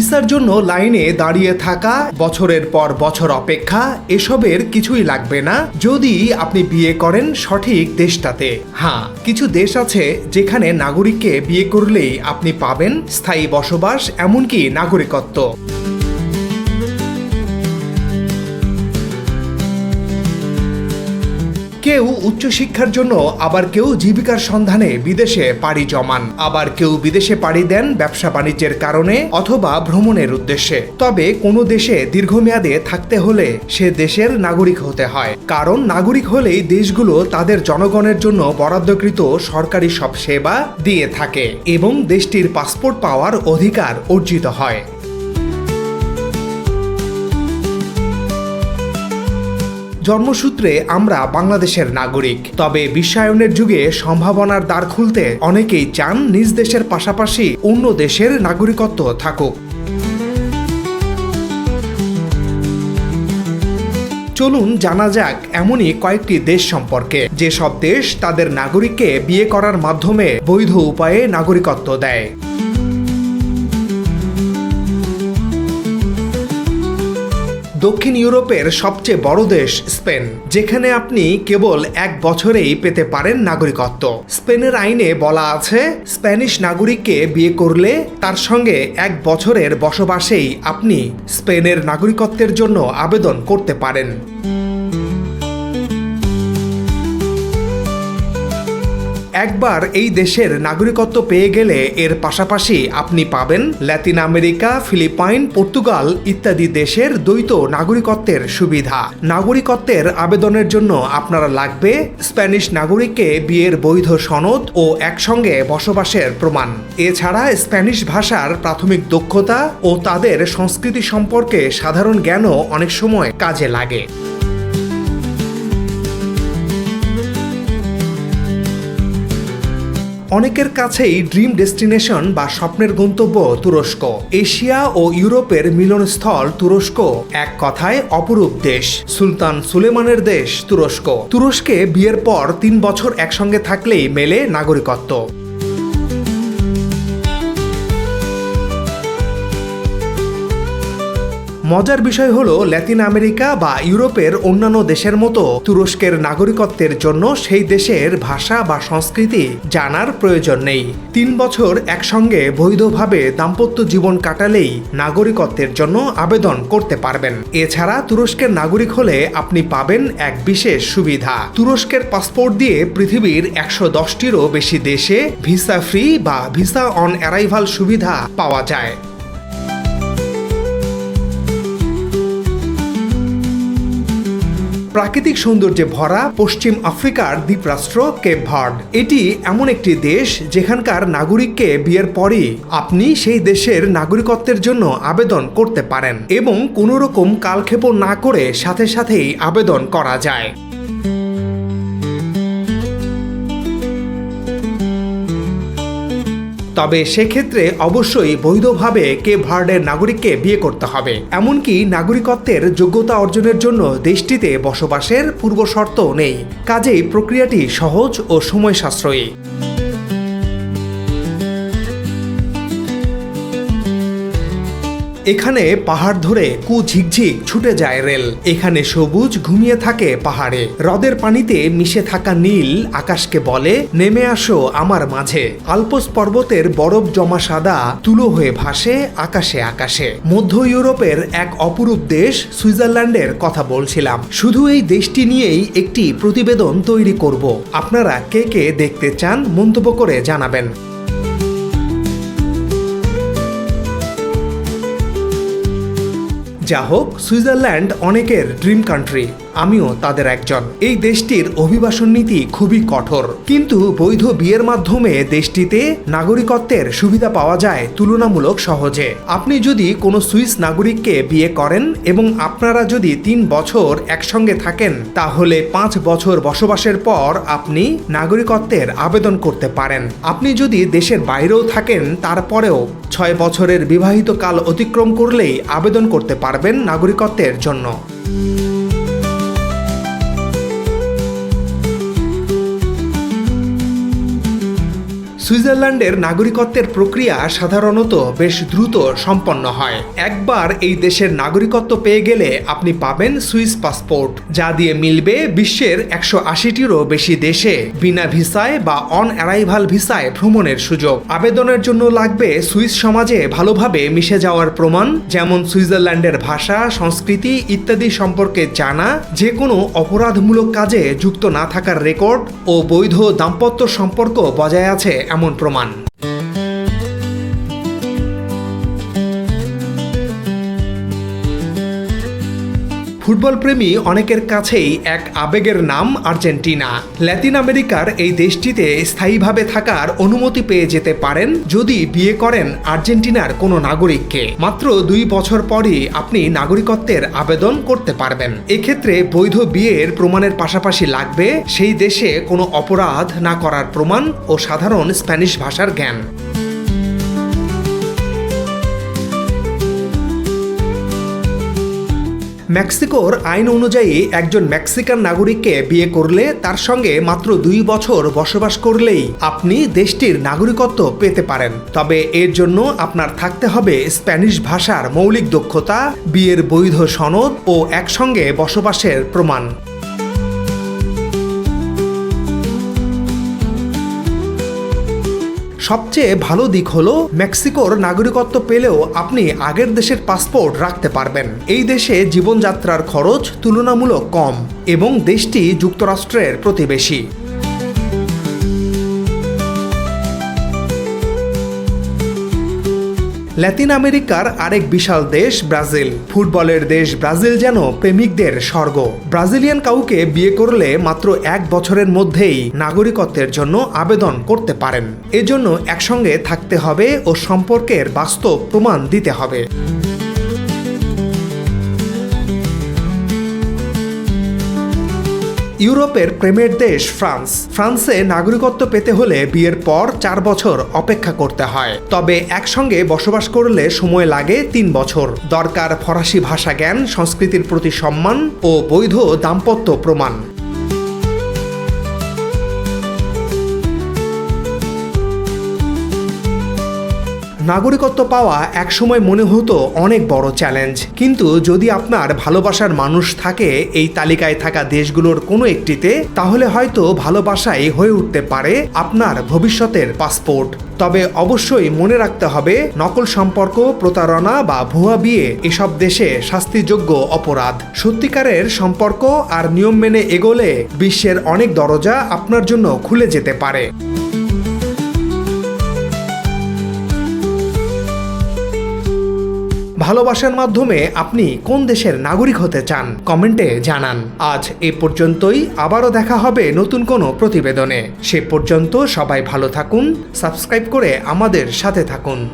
ভিসার জন্য লাইনে দাঁড়িয়ে থাকা, বছরের পর বছর অপেক্ষা, এসবের কিছুই লাগবে না যদি আপনি বিয়ে করেন সঠিক দেশটাতে। হ্যাঁ কিছু দেশ আছে যেখানে নাগরিককে বিয়ে করলেই আপনি পাবেন স্থায়ী বসবাস, এমনকি নাগরিকত্ব। কেউ উচ্চশিক্ষার জন্য আবার কেউ জীবিকার সন্ধানে বিদেশে পাড়ি জমান। আবার কেউ বিদেশে পাড়ি দেন ব্যবসা বাণিজ্যের কারণে অথবা ভ্রমণের উদ্দেশ্যে। তবে কোনো দেশে দীর্ঘমেয়াদে থাকতে হলে সে দেশের নাগরিক হতে হয়। কারণ নাগরিক হলেই দেশগুলো তাদের জনগণের জন্য বরাদ্দকৃত সরকারি সব সেবা দিয়ে থাকে এবং দেশটির পাসপোর্ট পাওয়ার অধিকার অর্জিত হয়। জন্মসূত্রে আমরা বাংলাদেশের নাগরিক। তবে বিশ্বায়নের যুগে সম্ভাবনার দ্বার খুলতে অনেকেই চান নিজ দেশের পাশাপাশি অন্য দেশের নাগরিকত্ব থাকুক। চলুন জানা যাক এমনই কয়েকটি দেশ সম্পর্কে। যেসব দেশ তাদের নাগরিককে বিয়ে করার মাধ্যমে বৈধ উপায়ে নাগরিকত্ব দেয়। দক্ষিণ ইউরোপের সবচেয়ে বড় দেশ স্পেন, যেখানে আপনি কেবল এক বছরেই পেতে পারেন নাগরিকত্ব। স্পেনের আইনে বলা আছে, স্প্যানিশ নাগরিককে বিয়ে করলে তার সঙ্গে এক বছরের বসবাসেই আপনি স্পেনের নাগরিকত্বের জন্য আবেদন করতে পারেন। একবার এই দেশের নাগরিকত্ব পেয়ে গেলে এর পাশাপাশি আপনি পাবেন ল্যাতিন আমেরিকা, ফিলিপাইন, পর্তুগাল ইত্যাদি দেশের দ্বৈত নাগরিকত্বের সুবিধা। নাগরিকত্বের আবেদনের জন্য আপনারা লাগবে স্প্যানিশ নাগরিককে বিয়ের বৈধ সনদ ও একসঙ্গে বসবাসের প্রমাণ। এছাড়া স্প্যানিশ ভাষার প্রাথমিক দক্ষতা ও তাদের সংস্কৃতি সম্পর্কে সাধারণ জ্ঞানও অনেক সময় কাজে লাগে। অনেকের কাছেই ড্রিম ডেস্টিনেশন বা স্বপ্নের গন্তব্য তুরস্ক। এশিয়া ও ইউরোপের মিলনস্থল তুরস্ক, এক কথায় অপরূপ দেশ, সুলতান সুলেমানের দেশ তুরস্ক। তুরস্কে বিয়ের পর তিন বছর একসঙ্গে থাকলেই মেলে নাগরিকত্ব। মজার বিষয় হলো ল্যাতিন আমেরিকা বা ইউরোপের অন্যান্য দেশের মতো তুরস্কের নাগরিকত্বের জন্য সেই দেশের ভাষা বা সংস্কৃতি জানার প্রয়োজন নেই। তিন বছর একসঙ্গে বৈধভাবে দাম্পত্য জীবন কাটালেই নাগরিকত্বের জন্য আবেদন করতে পারবেন। এছাড়া তুরস্কের নাগরিক হলে আপনি পাবেন এক বিশেষ সুবিধা। তুরস্কের পাসপোর্ট দিয়ে পৃথিবীর একশো দশটিরও বেশি দেশে ভিসা ফ্রি বা ভিসা অন অ্যারাইভাল সুবিধা পাওয়া যায়। প্রাকৃতিক সৌন্দর্যে ভরা পশ্চিম আফ্রিকার দ্বীপরাষ্ট্র কেপ ভার্ড। এটি এমন একটি দেশ যেখানকার নাগরিককে বিয়ের পরই আপনি সেই দেশের নাগরিকত্বের জন্য আবেদন করতে পারেন এবং কোনো রকম কালক্ষেপণ না করে সাথে সাথেই আবেদন করা যায়। তবে সেক্ষেত্রে অবশ্যই বৈধভাবে কে ভার্ডের নাগরিককে বিয়ে করতে হবে। এমনকি নাগরিকত্বের যোগ্যতা অর্জনের জন্য দেশটিতে বসবাসের পূর্ব শর্তও নেই। কাজেই প্রক্রিয়াটি সহজ ও সময় সাশ্রয়ী এখানে পাহাড় ধরে কু ঝিকঝিক ছুটে যায় রেল। এখানে সবুজ ঘুমিয়ে থাকে পাহাড়ে। হ্রদের পানিতে মিশে থাকা নীল আকাশকে বলে, নেমে আসো আমার মাঝে। আলপস পর্বতের বরফ জমা সাদা তুলো হয়ে ভাসে আকাশে আকাশে। মধ্য ইউরোপের এক অপরূপ দেশ সুইজারল্যান্ডের কথা বলছিলাম। শুধু এই দেশটি নিয়েই একটি প্রতিবেদন তৈরি করব। আপনারা কে কে দেখতে চান মন্তব্য করে জানাবেন। যা হোক সুইজারল্যান্ড অনেকের ড্রিম কান্ট্রি। আমিও তাদের একজন। এই দেশটির অভিবাসন নীতি খুবই কঠোর। কিন্তু বৈধ বিয়ের মাধ্যমে দেশটিতে নাগরিকত্বের সুবিধা পাওয়া যায় তুলনামূলক সহজে। আপনি যদি কোনো সুইস নাগরিককে বিয়ে করেন এবং আপনারা যদি তিন বছর একসঙ্গে থাকেন, তাহলে পাঁচ বছর বসবাসের পর আপনি নাগরিকত্বের আবেদন করতে পারেন। আপনি যদি দেশের বাইরেও থাকেন, তারপরেও ছয় বছরের বিবাহিত কাল অতিক্রম করলেই আবেদন করতে পারবেন নাগরিকত্বের জন্য। সুইজারল্যান্ডের নাগরিকত্বের প্রক্রিয়া সাধারণত বেশ দ্রুত সম্পন্ন হয়। একবার এই দেশের নাগরিকত্ব পেয়ে গেলে আপনি পাবেন সুইস পাসপোর্ট, যা দিয়ে মিলবে বিশ্বের একশো আশিটিরও বেশি দেশে বিনা ভিসায় বা অন অ্যারাইভাল ভিসায় ভ্রমণের সুযোগ। আবেদনের জন্য লাগবে সুইস সমাজে ভালোভাবে মিশে যাওয়ার প্রমাণ, যেমন সুইজারল্যান্ডের ভাষা, সংস্কৃতি ইত্যাদি সম্পর্কে জানা যে কোনো অপরাধমূলক কাজে যুক্ত না থাকার রেকর্ড ও বৈধ দাম্পত্য সম্পর্ক বজায় আছে এমন প্রমাণ ফুটবল প্রেমী অনেকের কাছেই এক আবেগের নাম আর্জেন্টিনা। ল্যাতিন আমেরিকার এই দেশটিতে স্থায়ীভাবে থাকার অনুমতি পেয়ে যেতে পারেন যদি বিয়ে করেন আর্জেন্টিনার কোনো নাগরিককে। মাত্র দুই বছর পরই আপনি নাগরিকত্বের আবেদন করতে পারবেন। এক্ষেত্রে বৈধ বিয়ের প্রমাণের পাশাপাশি লাগবে সেই দেশে কোনো অপরাধ না করার প্রমাণ ও সাধারণ স্প্যানিশ ভাষার জ্ঞান। মেক্সিকোর আইন অনুযায়ী একজন মেক্সিকান নাগরিককে বিয়ে করলে তার সঙ্গে মাত্র দুই বছর বসবাস করলেই আপনি দেশটির নাগরিকত্ব পেতে পারেন। তবে এর জন্য আপনার থাকতে হবে স্প্যানিশ ভাষার মৌলিক দক্ষতা, বিয়ের বৈধ সনদ ও একসঙ্গে বসবাসের প্রমাণ। সবচেয়ে ভালো দিক হলো মেক্সিকোর নাগরিকত্ব পেলেও আপনি আগের দেশের পাসপোর্ট রাখতে পারবেন। এই দেশে জীবনযাত্রার খরচ তুলনামূলক কম এবং দেশটি যুক্তরাষ্ট্রের প্রতিবেশী। ল্যাতিন আমেরিকার আরেক বিশাল দেশ ব্রাজিল। ফুটবলের দেশ ব্রাজিল যেন প্রেমিকদের স্বর্গ। ব্রাজিলিয়ান কাউকে বিয়ে করলে মাত্র এক বছরের মধ্যেই নাগরিকত্বের জন্য আবেদন করতে পারেন। এজন্য একসঙ্গে থাকতে হবে ও সম্পর্কের বাস্তব প্রমাণ দিতে হবে। ইউরোপের প্রেমের দেশ ফ্রান্স। ফ্রান্সে নাগরিকত্ব পেতে হলে বিয়ের পর চার বছর অপেক্ষা করতে হয়। তবে একসঙ্গে বসবাস করলে সময় লাগে তিন বছর। দরকার ফরাসি ভাষা জ্ঞান সংস্কৃতির প্রতি সম্মান ও বৈধ দাম্পত্য প্রমাণ। নাগরিকত্ব পাওয়া একসময় মনে হতো অনেক বড় চ্যালেঞ্জ। কিন্তু যদি আপনার ভালোবাসার মানুষ থাকে এই তালিকায় থাকা দেশগুলোর কোনো একটিতে, তাহলে হয়তো ভালোবাসাই হয়ে উঠতে পারে আপনার ভবিষ্যতের পাসপোর্ট। তবে অবশ্যই মনে রাখতে হবে, নকল সম্পর্ক, প্রতারণা বা ভুয়া বিয়ে এসব দেশে শাস্তিযোগ্য অপরাধ। সত্যিকারের সম্পর্ক আর নিয়ম মেনে এগোলে বিশ্বের অনেক দরজা আপনার জন্য খুলে যেতে পারে। ভালোবাসার মাধ্যমে আপনি কোন দেশের নাগরিক হতে চান? কমেন্টে জানান। আজ এ পর্যন্তই। আবারও দেখা হবে নতুন কোনো প্রতিবেদনে। সে পর্যন্ত সবাই ভালো থাকুন, সাবস্ক্রাইব করে আমাদের সাথে থাকুন।